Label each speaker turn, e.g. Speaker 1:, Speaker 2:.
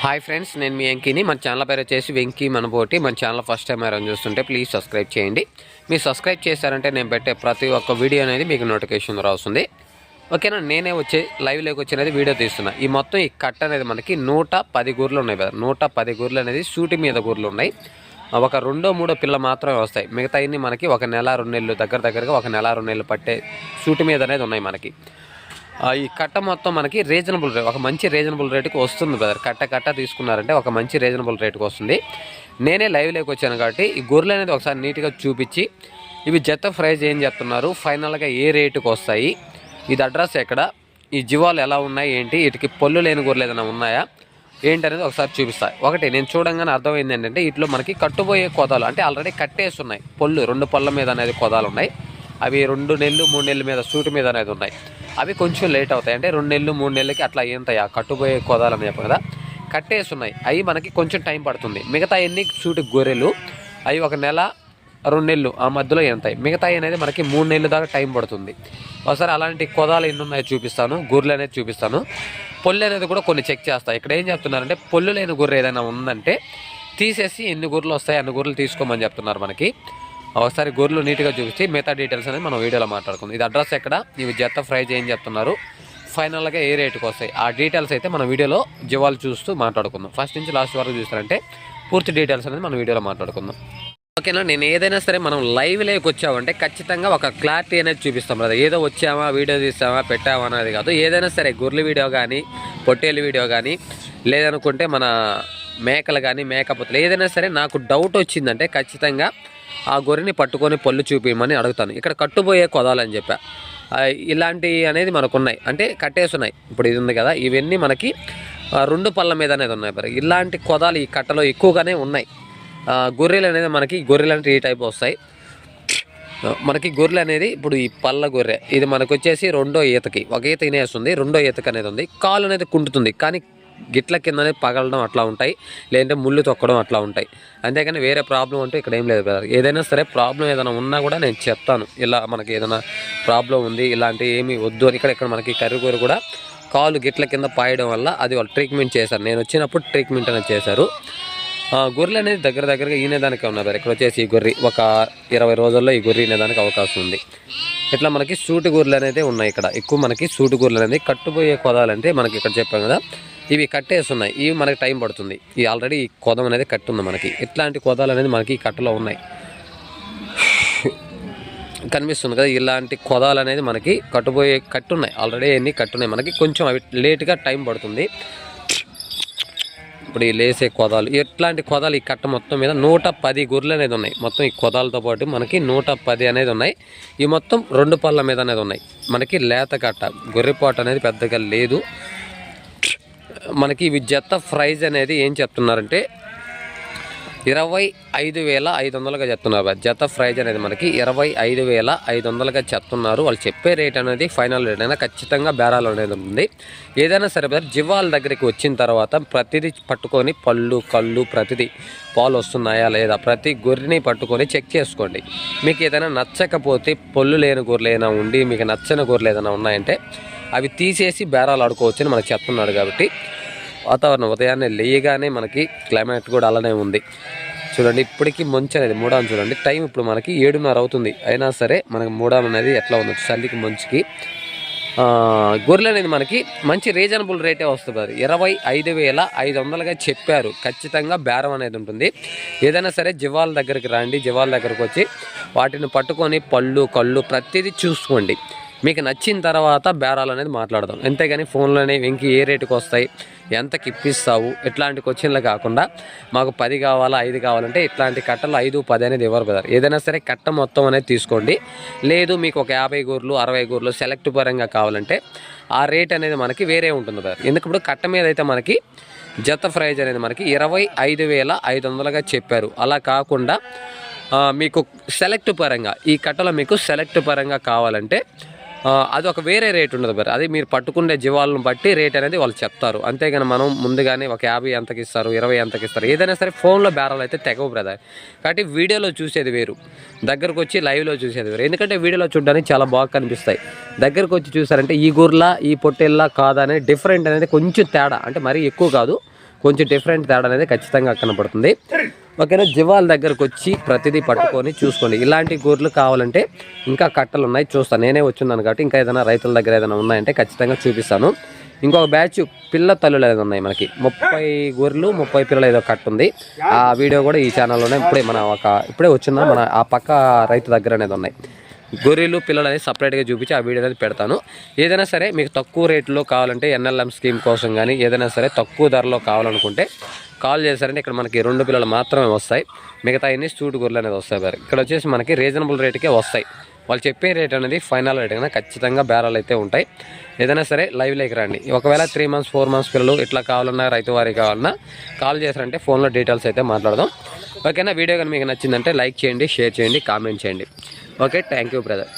Speaker 1: Hi friends నేను మీ వెంకీని. మన channel పేరు వచ్చేసి వెంకీ మనబోటి. మన ఛానల్ ఫస్ట్ టైం ఎవరైనా చూస్తుంటే ప్లీజ్ సబ్స్క్రైబ్ చేయండి. మీరు సబ్స్క్రైబ్ చేశారంటే నేను పెట్టే ప్రతి ఒక్క వీడియో అనేది మీకు నోటిఫికేషన్ రాస్తుంది ఓకేనా? నేనే వచ్చే లైవ్లోకి వచ్చినది వీడియో తీస్తున్నా. ఈ మొత్తం ఈ కట్ అనేది మనకి నూట పది గూర్లు ఉన్నాయి కదా. నూట పది గూర్లు అనేది సూటి మీద గూర్లు ఉన్నాయి. ఒక రెండో మూడో పిల్ల మాత్రమే వస్తాయి. మిగతా మనకి ఒక నెల రెండు నెలలు దగ్గర దగ్గరగా ఒక నెల రెండు నెలలు పట్టే సూటి మీద అనేది ఉన్నాయి మనకి. ఈ కట్ట మొత్తం మనకి రీజనబుల్ రేట్ ఒక మంచి రీజనబుల్ రేటుకి వస్తుంది బ్రదర్ కట్ట కట్ట తీసుకున్నారంటే ఒక మంచి రీజనబుల్ రేటుకి వస్తుంది. నేనే లైవ్లోకి వచ్చాను కాబట్టి ఈ గొర్రెలు అనేది ఒకసారి నీట్గా చూపించి ఇవి జత ప్రైజ్ ఏం చెప్తున్నారు ఫైనల్గా ఏ రేటుకి వస్తాయి? ఇది అడ్రస్ ఎక్కడ? ఈ జీవాలు ఎలా ఉన్నాయి? ఏంటి? వీటికి పొల్లు లేని గొర్రెలు ఏదైనా ఉన్నాయా? ఏంటి అనేది ఒకసారి చూపిస్తాయి ఒకటి నేను చూడంగానే అర్థమైంది ఏంటంటే ఇట్లో మనకి కట్టుబోయే కోదాలు అంటే ఆల్రెడీ కట్టేసి ఉన్నాయి. పొల్లు రెండు పళ్ళ మీద అనేది కోదాలు ఉన్నాయి. అవి రెండు నెలలు మూడు నెలల మీద సూటి మీద అనేది ఉన్నాయి. అవి కొంచెం లేట్ అవుతాయి. అంటే రెండు నెలలు మూడు నెలలకి అట్లా ఏంతాయి ఆ కట్టుబోయే కోదాలని అని కదా. కట్టేస్తున్నాయి అవి మనకి కొంచెం టైం పడుతుంది. మిగతా ఎన్ని చూటి గొర్రెలు అవి ఒక నెల రెండు నెలలు ఆ మధ్యలో ఎంతాయి మిగతా అనేది మనకి మూడు నెలల దాకా టైం పడుతుంది. ఒకసారి అలాంటి కొదాలు ఎన్ని ఉన్నాయో చూపిస్తాను. గొర్రెలు అనేది చూపిస్తాను. పొల్లు అనేది కూడా కొన్ని చెక్ చేస్తాయి ఇక్కడ ఏం చెప్తున్నారంటే పొల్లు లేని గొర్రె ఏదైనా ఉందంటే తీసేసి ఎన్ని గొర్రెలు వస్తాయి అన్ని గొర్రెలు తీసుకోమని చెప్తున్నారు మనకి. ఒకసారి గొర్రెలు నీట్గా చూపించి మిగతా డీటెయిల్స్ అనేది మనం వీడియోలో మాట్లాడుకుందాం. ఇది అడ్రస్ ఎక్కడ? ఇవి జత ఫ్రై చేయని చెప్తున్నారు. ఫైనల్గా ఏ రేటుకి వస్తాయి? ఆ డీటెయిల్స్ అయితే మనం వీడియోలో జీవాలు చూస్తూ మాట్లాడుకుందాం. ఫస్ట్ నుంచి లాస్ట్ వరకు చూస్తారంటే పూర్తి డీటెయిల్స్ అనేది మనం వీడియోలో మాట్లాడుకుందాం. ఓకేనా? నేను ఏదైనా సరే మనం లైవ్ లేకి వచ్చామంటే ఖచ్చితంగా ఒక క్లారిటీ అనేది చూపిస్తాం కదా ఏదో వచ్చామా వీడియో తీసామా పెట్టామా అనేది కాదు. ఏదైనా సరే గొర్రెల వీడియో కానీ పొట్టేలు వీడియో కానీ లేదనుకుంటే మన మేకలు కానీ మేకపోతలు ఏదైనా సరే నాకు డౌట్ వచ్చిందంటే ఖచ్చితంగా ఆ గొర్రెని పట్టుకొని పళ్ళు చూపించమని అడుగుతాను. ఇక్కడ కట్టుబోయే కొదాలని చెప్పా. ఇలాంటివి అనేది మనకు ఉన్నాయి అంటే కట్టేసున్నాయి. ఇప్పుడు ఇది ఉంది కదా ఇవన్నీ మనకి రెండు పళ్ళ మీద అనేది ఉన్నాయి మరి. ఇలాంటి కొదాలు ఈ కట్టలో ఎక్కువగానే ఉన్నాయి. గొర్రెలు అనేది మనకి గొర్రెలు అంటే ఈ టైప్ వస్తాయి. మనకి గొర్రెలు అనేది ఇప్పుడు ఈ పళ్ళ గొర్రె. ఇది మనకు వచ్చేసి రెండో ఈతకి. ఒక ఈత ఇనేస్తుంది రెండో ఈతకి అనేది ఉంది. కాలు అనేది కుంటుతుంది. కానీ గిట్ల కిందనే పగలడం అట్లా ఉంటాయి లేదంటే ముళ్ళు తొక్కడం అట్లా ఉంటాయి. అంతేకాని వేరే ప్రాబ్లం అంటే ఇక్కడ ఏం లేదు బ్రదర్ ఏదైనా సరే ప్రాబ్లం ఏదైనా ఉన్నా కూడా నేను చెప్తాను. ఇలా మనకి ఏదైనా ప్రాబ్లం ఉంది ఇలాంటివి ఏమి వద్దు అని ఇక్కడ ఇక్కడ మనకి కర్రీగూర కూడా కాలు గిట్ల కింద పాయడం వల్ల అది వాళ్ళు ట్రీట్మెంట్ చేశారు. నేను వచ్చినప్పుడు ట్రీట్మెంట్ అనేది చేశారు. ఆ, గొర్రెలు అనేది దగ్గర దగ్గరగా ఈనేదానికి ఉన్నారు ఇక్కడ వచ్చేసి ఈ గొర్రె ఒక ఇరవై రోజుల్లో ఈ గొర్రె ఈనేదానికి అవకాశం ఉంది. ఇట్లా మనకి సూటి గొర్రెలు అనేది ఉన్నాయి ఇక్కడ. ఎక్కువ మనకి సూటి గొర్రెలు అనేది కట్టుపోయే కొదాలంటే మనకి ఇక్కడ చెప్పాం కదా ఇవి కట్టేసి ఉన్నాయి ఇవి మనకి టైం పడుతుంది. ఈ ఆల్రెడీ కోదం అనేది కట్టుంది మనకి. ఇట్లాంటి కోదాలు అనేది మనకి ఈ కట్టలో ఉన్నాయి. కనిపిస్తుంది కదా ఇలాంటి కొదాలు అనేది మనకి కట్టుపోయే కట్టున్నాయి. ఆల్రెడీ అన్ని కట్టున్నాయి మనకి. కొంచెం అవి లేట్గా టైం పడుతుంది. ఇప్పుడు ఈ లేసే కొదాలు. ఇట్లాంటి కొదాలు ఈ కట్ట మొత్తం మీద నూట పది గొర్రెలు అనేది ఉన్నాయి. మొత్తం ఈ కొదాలతో పాటు మనకి నూట పది అనేది ఉన్నాయి. ఈ మొత్తం రెండు పళ్ళ మీద అనేది ఉన్నాయి. మనకి లేత కట్ట. గొర్రెపాటు అనేది పెద్దగా లేదు. మనకి ఇవి జత ప్రైజ్ అనేది ఏం చెప్తున్నారంటే ఇరవై ఐదు వేల ఐదు వందలుగా చెప్తున్నారు. జత ప్రైజ్ అనేది మనకి ఇరవై ఐదు వేల ఐదు వందలుగా చెప్తున్నారు. వాళ్ళు చెప్పే రేట్ అనేది ఫైనల్ రేట్ అయినా ఖచ్చితంగా బేరాలు అనేది ఉంది. ఏదైనా సరే బ్రదర్ జివాల దగ్గరికి వచ్చిన తర్వాత ప్రతిదీ పట్టుకొని పళ్ళు కళ్ళు ప్రతిదీ పాలు వస్తున్నాయా లేదా ప్రతి గొర్రెని పట్టుకొని చెక్ చేసుకోండి. మీకు ఏదైనా నచ్చకపోతే పళ్ళు లేని గొర్రెలు ఏదైనా ఉండి మీకు నచ్చని గొర్రెలు ఏదైనా ఉన్నాయంటే అవి తీసేసి బేరాలు ఆడుకోవచ్చని మనకు చెప్తున్నాడు కాబట్టి వాతావరణం ఉదయాన్నే లేయగానే మనకి క్లైమేట్ కూడా అలానే ఉంది. చూడండి ఇప్పటికీ మంచు అనేది మూడాం చూడండి. టైం ఇప్పుడు మనకి ఏడున్నర అవుతుంది. అయినా సరే మనకి మూడాం అనేది ఎట్లా ఉంది చలికి మంచుకి. గొర్రెలు అనేది మనకి మంచి రీజనబుల్ రేటే వస్తుంది అది. ఇరవై ఐదు వేల ఐదు వందలుగా చెప్పారు. ఖచ్చితంగా బేరం అనేది ఉంటుంది. ఏదైనా సరే జివాల దగ్గరికి రండి. జివాల దగ్గరకు వచ్చి వాటిని పట్టుకొని పళ్ళు కళ్ళు ప్రతిదీ చూసుకోండి. మీకు నచ్చిన తర్వాత బేరాలు అనేది మాట్లాడదాం. అంతేగాని ఫోన్లోనే వెంకి ఏ రేటుకి వస్తాయి ఎంతకి ఇప్పిస్తావు ఇట్లాంటి క్వశ్చన్లు కాకుండా మాకు పది కావాలా ఐదు కావాలంటే ఇట్లాంటి కట్టలు ఐదు పది అనేది ఇవ్వరు కదా. ఏదైనా సరే కట్ట మొత్తం అనేది తీసుకోండి. లేదు మీకు ఒక యాభై గూర్లు అరవై గూర్లు సెలెక్ట్ పరంగా కావాలంటే ఆ రేట్ అనేది మనకి వేరే ఉంటుంది కదా ఎందుకు కట్ట మీద అయితే మనకి జత ప్రైజ్ అనేది మనకి ఇరవై ఐదు వేల ఐదు వందలుగా చెప్పారు. అలా కాకుండా మీకు సెలెక్ట్ పరంగా ఈ కట్టలో మీకు సెలెక్ట్ పరంగా కావాలంటే అది ఒక వేరే రేట్ ఉండదు మరి. అది మీరు పట్టుకునే జీవాలను బట్టి రేట్ అనేది వాళ్ళు చెప్తారు. అంతేగాని మనం ముందుగానే ఒక యాభై ఎంతకి ఇస్తారు ఇరవై ఎంతకి ఇస్తారు. ఏదైనా సరే ఫోన్లో బేరాలు అయితే తెగవు బ్రదర్ కాబట్టి వీడియోలో చూసేది వేరు. దగ్గరకు వచ్చి లైవ్లో చూసేది వేరు. ఎందుకంటే వీడియోలో చూడడానికి చాలా బాగా కనిపిస్తాయి. దగ్గరకు వచ్చి చూసారంటే ఈ గూర్లా ఈ పొట్టేళ్ళ కాదా అనేది డిఫరెంట్ అనేది కొంచెం తేడా. అంటే మరీ ఎక్కువ కాదు. కొంచెం డిఫరెంట్ తేడా అనేది ఖచ్చితంగా కనపడుతుంది. ఓకేనా? జివాల దగ్గరకు వచ్చి ప్రతిదీ పట్టుకొని చూసుకోండి. ఇలాంటి గొర్రెలు కావాలంటే ఇంకా కట్టలు ఉన్నాయి చూస్తాను నేనే వచ్చున్నాను కాబట్టి ఇంకా ఏదైనా రైతుల దగ్గర ఏదైనా ఉన్నాయంటే ఖచ్చితంగా చూపిస్తాను. ఇంకొక బ్యాచ్ పిల్ల తల్లులు అనేది ఉన్నాయి మనకి. ముప్పై గొర్రెలు ముప్పై పిల్లలు ఏదో కట్ట ఉంది. ఆ వీడియో కూడా ఈ ఛానల్లోనే ఇప్పుడే మన ఒక ఇప్పుడే వచ్చిన మన ఆ పక్క రైతు దగ్గర అనేది ఉన్నాయి. గొర్రెలు పిల్లలు అనేది సపరేట్గా చూపించి ఆ వీడియో అనేది పెడతాను. ఏదైనా సరే మీకు తక్కువ రేట్లో కావాలంటే ఎన్ఎల్ఎం స్కీమ్ కోసం కానీ ఏదైనా సరే తక్కువ ధరలో కావాలనుకుంటే కాల్ చేశారంటే ఇక్కడ మనకి రెండు పిల్లలు మాత్రమే వస్తాయి. మిగతా అన్ని స్టూట్ గొర్రెలు అనేది వస్తాయి మరి. ఇక్కడ వచ్చేసి మనకి రీజనబుల్ రేటుకే వస్తాయి. వాళ్ళు చెప్పే రేట్ అనేది ఫైనల్ రేట్ కన్నా ఖచ్చితంగా బేరాలు అయితే ఉంటాయి. ఏదైనా సరే లైవ్లోకి రండి. ఒకవేళ త్రీ మంత్స్ ఫోర్ మంత్స్ పిల్లలు ఇట్లా కావాలన్నా రైతు వారి కావాలన్నా కాల్ చేశారంటే ఫోన్లో డీటెయిల్స్ అయితే మాట్లాడదాం. ఓకేనా? వీడియో కానీ మీకు నచ్చిందంటే లైక్ చేయండి షేర్ చేయండి కామెంట్ చేయండి. Okay thank you brother